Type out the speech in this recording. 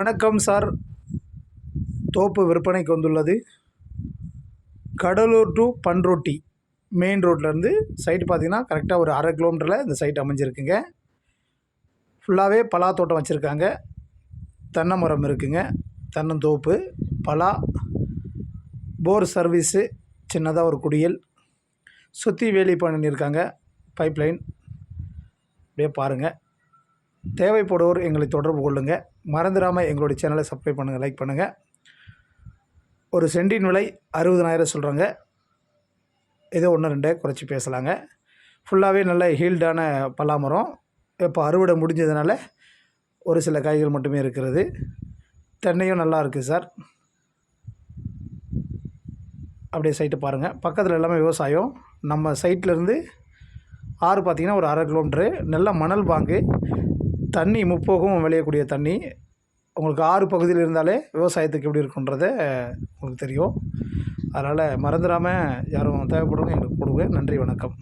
வணக்கம் சார். தோப்பு விற்பனைக்கு வந்துள்ளது. கடலூர் டு பன்ரோட்டி மெயின் ரோட்லேருந்து சைட் பார்த்திங்கன்னா கரெக்டாக ஒரு அரை கிலோமீட்டரில் இந்த சைட் அமைஞ்சிருக்குங்க. ஃபுல்லாகவே பலா தோட்டம் வச்சுருக்காங்க. தென்னை மரம் இருக்குங்க. தென்னந்தோப்பு பலா போர் சர்வீஸு சின்னதாக ஒரு குடியல். சுற்றி வேலி பண்ணியிருக்காங்க. பைப்லைன் அப்படியே பாருங்கள் தேவைப்படுவோர் எங்களை தொடர்பு கொள்ளுங்கள் மறந்துடாமல் எங்களுடைய சேனலை சப்ஸ்கிரைப் பண்ணுங்கள் லைக் பண்ணுங்கள் ஒரு சென்டின் விலை அறுபதனாயிரம் சொல்கிறாங்க ஏதோ ஒன்று ரெண்டே குறைச்சி பேசலாங்க. ஃபுல்லாகவே நல்ல ஹீல்டான பலாமரம். இப்போ அறுவடை முடிஞ்சதுனால ஒரு சில காய்கள் மட்டுமே இருக்கிறது. தென்னையும் நல்லா இருக்குது சார் அப்படியே சைட்டு பாருங்கள் பக்கத்தில் எல்லாமே விவசாயம். நம்ம சைட்லேருந்து ஆறு பார்த்திங்கன்னா ஒரு அரை கிலோமீட்ரு நல்ல மணல் பாங்கு. தண்ணி முப்போகம் விளையக்கூடிய தண்ணி. உங்களுக்கு ஆறு பகுதியில் இருந்தாலே விவசாயத்துக்கு எப்படி இருக்குன்றத உங்களுக்கு தெரியும். அதனால் மறந்துடாமல் யாரும் தேவைப்படுறவங்க எங்களுக்கு கொடுங்க. நன்றி வணக்கம்.